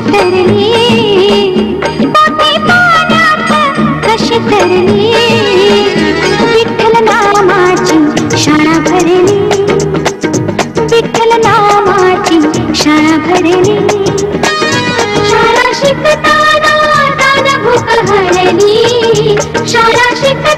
तरली पोटी पाण्यात कशी तरली विठ्ठल नामाची शाळा भरली. विठ्ठल नामाची शाळा भरली. शाळा शिकताना भूक हरली. शाळा शिकत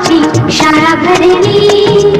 साची शाळा भरली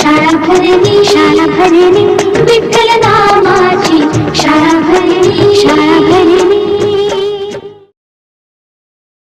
সারা ভরে নি সারা ভরে নি।